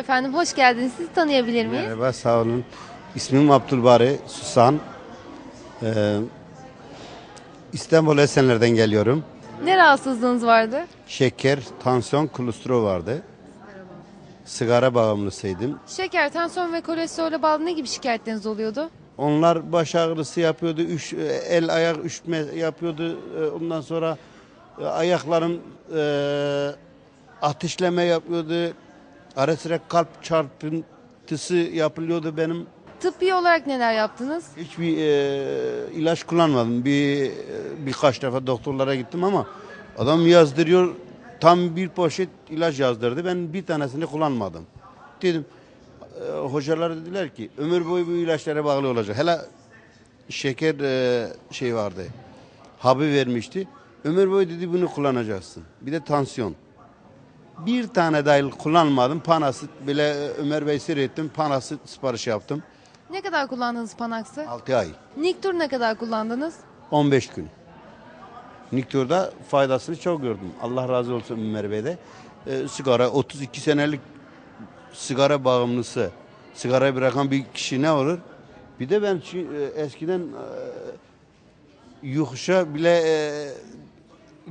efendim, hoş geldiniz. Sizi tanıyabilir miyiz? Merhaba, sağ olun. İsmim Abdülbari Susan. Ee, İstanbul Esenler'den geliyorum. Ne rahatsızlığınız vardı? Şeker, tansiyon, kolesterol vardı. Sigara bağımlısıydım. Şeker, tansiyon ve kolesterolle bağlı ne gibi şikayetleriniz oluyordu? Onlar baş ağrısı yapıyordu, üş, el ayak üşütme yapıyordu. Ee, Ondan sonra e, ayaklarım e, ateşleme yapıyordu. Ara sıra kalp çarpıntısı yapılıyordu benim. Tıbbi olarak neler yaptınız? Hiçbir e, ilaç kullanmadım. Bir e, birkaç defa doktorlara gittim ama adam yazdırıyor tam bir poşet ilaç yazdırdı. Ben bir tanesini kullanmadım. Dedim e, hocalar dediler ki ömür boyu bu ilaçlara bağlı olacak. Hele şeker e, şey vardı. Habı vermişti. Ömür boyu dedi bunu kullanacaksın. Bir de tansiyon. Bir tane dahil kullanmadım. Panasit bile e, Ömer Bey seyrettim. Panasit sipariş yaptım. Ne kadar kullandınız Panax'ı? 6 ay. Niktur ne kadar kullandınız? 15 gün. Niktur'da faydasını çok gördüm. Allah razı olsun Ömer Bey'de. Ee, sigara 32 senelik sigara bağımlısı. Sigara bırakan bir kişi ne olur? Bir de ben e, eskiden e, yokuşa bile e,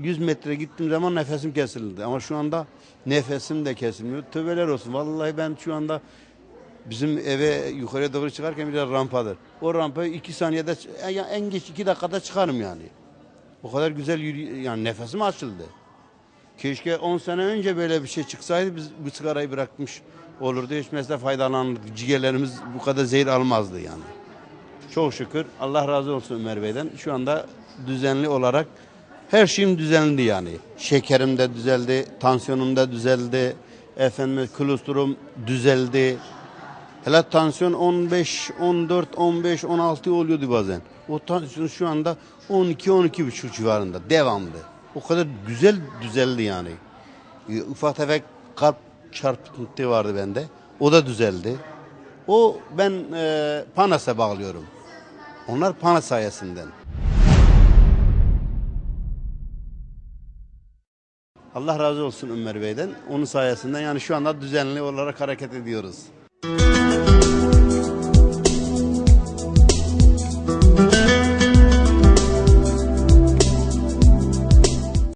100 metre gittiğim zaman nefesim kesildi. Ama şu anda nefesim de kesilmiyor. Tövbeler olsun. Vallahi ben şu anda Bizim eve yukarıya doğru çıkarken bir de rampadır. O rampayı iki saniyede en, en geç iki dakikada çıkarım yani. O kadar güzel yürü, yani nefesim açıldı. Keşke 10 sene önce böyle bir şey çıksaydı biz bu sigarayı bırakmış olurdu. Hiç mesela faydalanırdık. Ciğerlerimiz bu kadar zehir almazdı yani. Çok şükür Allah razı olsun Ömer Bey'den. Şu anda düzenli olarak her şeyim düzenli yani. Şekerim de düzeldi, tansiyonum da düzeldi. Efendim kolesterolüm düzeldi. Hele tansiyon 15, 14, 15, 16 oluyordu bazen. O tansiyon şu anda 12, 12 buçuk civarında devamlı. O kadar güzel düzeldi yani. Ee, Ufak tefek kalp çarpıntı vardı bende. O da düzeldi. O ben e, Panas'a bağlıyorum. Onlar Panas sayesinden. Allah razı olsun Ömer Bey'den. Onun sayesinden yani şu anda düzenli olarak hareket ediyoruz.